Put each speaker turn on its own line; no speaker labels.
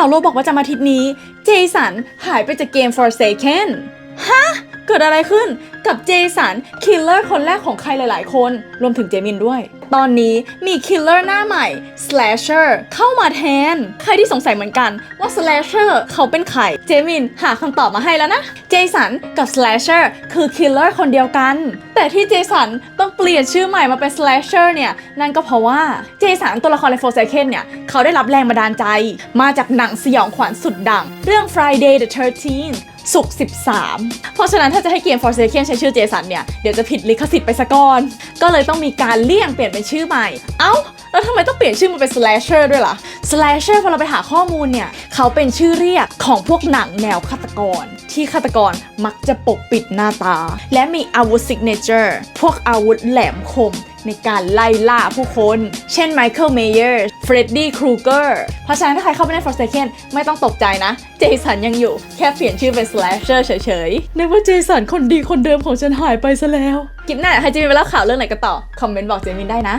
ข่าวโลบอกว่าจะมาทิตนี้ เจสันหายไปจากเกม Forsaken ฮะ เกิดอะไรขึ้นกับเจสันคิลเลอร์คนแรกของใครหลายๆ คน รวมถึงเจมินด้วย ตอนนี้มีคิลเลอร์หน้าใหม่ Slasher เข้ามาแทน ใครที่สงสัยเหมือนกันว่า Slasher เขาเป็นใคร เจมินหาคำตอบมาให้แล้วนะ เจสันกับ Slasher คือคิลเลอร์คนเดียวกัน แต่ที่เจสันต้องเปลี่ยนชื่อใหม่มาเป็น Slasher เนี่ย นั่นก็เพราะว่าเจสันตัวละครใน Forsaken เนี่ย เขาได้รับแรงบันดาลใจ มาจากหนังสยองขวัญสุดดัง เรื่อง Friday the 13th สุก13 เพราะฉะนั้นถ้าจะให้เกม Forsaken ใช้ชื่อเจสันเนี่ย เดี๋ยวจะผิดลิขสิทธิ์ไปซะก่อน ก็เลยต้องมีการเลี่ยงเปลี่ยนเป็นชื่อใหม่ เอ้า แล้วทำไมต้องเปลี่ยนชื่อมาเป็น slasher ด้วยล่ะ slasher พอเราไปหาข้อมูลเนี่ย เขาเป็นชื่อเรียกของพวกหนังแนวฆาตกร ที่ฆาตกรมักจะปกปิดหน้าตา และมีอาวุธ signature พวกอาวุธแหลมคม ในการไล่ล่าผู้คน เช่น Michael Myers Freddy Krueger เพราะฉะนั้นถ้าใครเข้าไปใน Forsaken ไม่ต้องตกใจนะ เจสันยังอยู่แค่เปลี่ยนชื่อเป็น slasher เฉยๆนึกว่าเจสันคนดีคนเดิมของฉันหายไปซะแล้วคลิปหน้าใครจะมีเวลาข่าวเรื่องไหนก็ต่อ คอมเมนต์บอกเจมินได้นะ